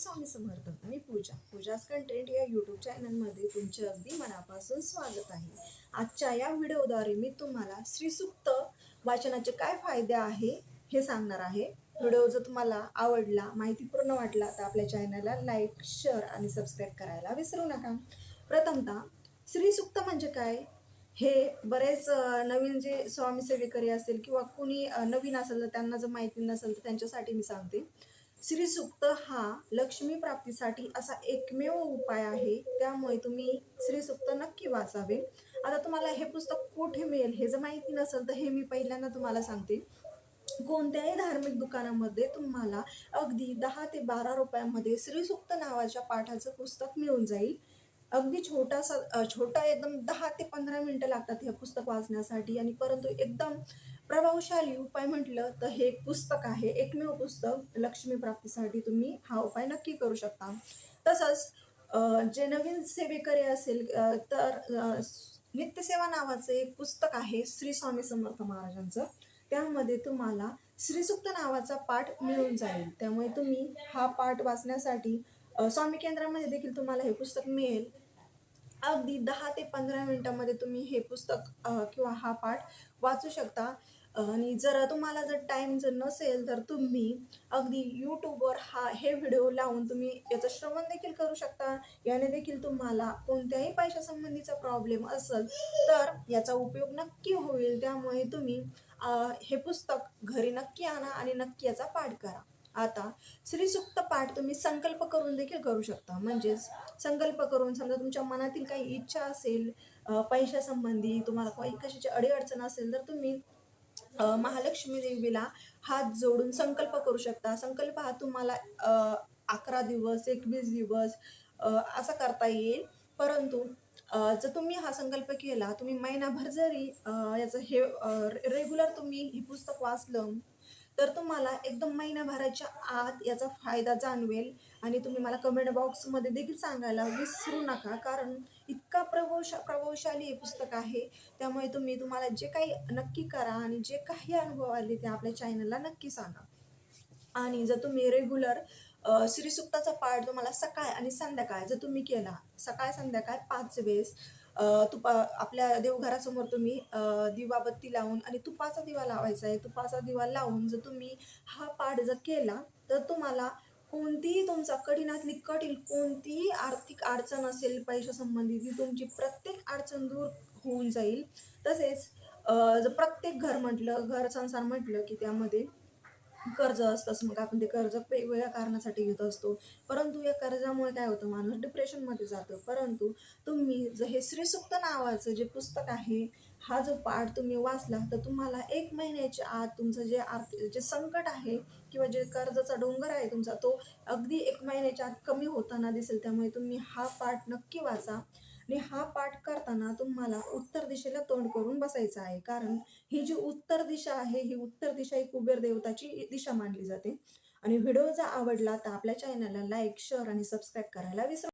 स्वामी समर्थ आणि पूजा. पूजाच कंटेंट या यूट्यूब चॅनलमध्ये तुमचे अगदी मनापासून स्वागत आहे. आजच्या या व्हिडिओद्वारे मी तुम्हाला श्रीसुक्त वाचनाचे काय फायदे आहे हे सांगणार आहे. व्हिडिओ जर तुम्हाला आवडला माहितीपूर्ण वाटला तर आपल्या चॅनलला लाईक शेअर आणि सबस्क्राईब करायला विसरू नका. प्रथमतः श्रीसुक्त म्हणजे काय? हे बरेच नवीन जे स्वामी सेवेकरी असेल किंवा कुणी नवीन असेल तर त्यांना जर माहिती नसेल तर त्यांच्यासाठी मी सांगते. श्रीसुक्त हा लक्ष्मी प्राप्तीसाठी असा एकमेव उपाय आहे. त्यामुळे तुम्ही श्रीसुक्त नक्की वाचावे. आता तुम्हाला हे पुस्तक कुठे मिळेल हे जर माहिती नसेल तर हे मी पहिल्यांदा तुम्हाला सांगते. कोणत्याही धार्मिक दुकानामध्ये तुम्हाला अगदी दहा ते बारा रुपयामध्ये श्रीसुक्त नावाच्या पाठाचं पुस्तक मिळून जाईल. अगदी छोटासा छोटा एकदम दहा ते पंधरा मिनटं लागतात हे पुस्तक वाचण्यासाठी. आणि परंतु एकदम प्रभावशाली उपाय म्हटलं तर हे एक पुस्तक आहे एकमेव पुस्तक लक्ष्मी प्राप्तीसाठी तुम्ही हा उपाय नक्की करू शकता. तसंच जे नवीन सेवेकरी असेल तर नित्यसेवा नावाचं एक पुस्तक आहे श्री स्वामी समर्थ महाराजांचं. त्यामध्ये तुम्हाला श्रीसुक्त नावाचा पाठ मिळून जाईल. त्यामुळे तुम्ही हा पाठ वाचण्यासाठी स्वामी केंद्रामध्ये देखील तुम्हाला हे पुस्तक मिळेल. अगदी दहा ते पंधरा मिनटामध्ये तुम्ही हे पुस्तक किंवा हा पाठ वाचू शकता. आणि जर तुम्हाला जर टाईम जर नसेल तर तुम्ही अगदी यूट्यूबवर हा हे व्हिडिओ लावून तुम्ही याचं श्रवण देखील करू शकता. याने देखील तुम्हाला कोणत्याही पैशासंबंधीचा प्रॉब्लेम असेल तर याचा उपयोग नक्की होईल. त्यामुळे तुम्ही हे पुस्तक घरी नक्की आणा आणि नक्की याचा पाठ करा. आता श्रीसुक्त पाठ तुम्ही संकल्प करून देखील करू शकता. म्हणजेच संकल्प करून समजा तुमच्या मनातील काही इच्छा असेल पैशासंबंधी तुम्हाला काही कशाची अडीअडचण असेल तर तुम्ही महालक्ष्मी देवीला हात जोडून संकल्प करू शकता. संकल्प हा तुम्हाला अकरा दिवस एकवीस दिवस असा करता येईल. परंतु जर तुम्ही हा संकल्प केला तुम्ही महिनाभर जरी याचं हे रेग्युलर तुम्ही हे पुस्तक वाचलं तर तुम्हाला एकदम महिनाभराच्या आत याचा फायदा जाणवेल. आणि तुम्ही मला कमेंट बॉक्समध्ये देखील सांगायला विसरू नका कारण इतका प्रभावशा प्रभावशाली हे पुस्तक आहे. त्यामुळे तुम्ही तुम्हाला जे काही नक्की करा आणि जे काही अनुभव आले ते आपल्या चॅनलला नक्की सांगा. आणि जर तुम्ही रेग्युलर श्रीसुक्ताचा पाठ तुम्हाला सकाळ आणि संध्याकाळ जर तुम्ही केला सकाळ संध्याकाळ पाच वेळेस तुपा आपल्या देवघरासमोर तुम्ही दिवाबत्ती लावून आणि तुपाचा दिवा लावायचा आहे. तुपाचा दिवा लावून जर तुम्ही हा पाठ जर केला तर तुम्हाला कोणतीही तुमचा कठीणातली कठीण कोणतीही आर्थिक अडचण असेल पैशासंबंधी ती तुमची प्रत्येक अडचण दूर होऊन जाईल. तसेच जर प्रत्येक घर म्हटलं घर संसार म्हटलं की त्यामध्ये कर्ज असतंच मग आपण ते कर्ज वेगवेगळ्या कारणासाठी घेत असतो. परंतु या कर्जामुळे काय होतं माणूस डिप्रेशनमध्ये जातो. परंतु तुम्ही जर हे श्रीसुक्त नावाचं जे पुस्तक आहे हा जो पाठ तुम्ही वाचला तर तुम्हाला एक महिन्याच्या आत तुमचं जे आर्थिक जे संकट आहे किंवा जे कर्जाचा डोंगर आहे तुमचा तो अगदी एक महिन्याच्या आत कमी होताना दिसेल. त्यामुळे तुम्ही हा पाठ नक्की वाचा. आणि हा पाठ करताना तुम्हाला उत्तर दिशेला तोंड करून बसायचं आहे. कारण ही जी उत्तर दिशा आहे ही उत्तर दिशा ही कुबेर देवताची दिशा मानली जाते. आणि व्हिडिओ जर आवडला तर आपल्या चॅनलला लाईक शेअर आणि सबस्क्राईब करायला विसरू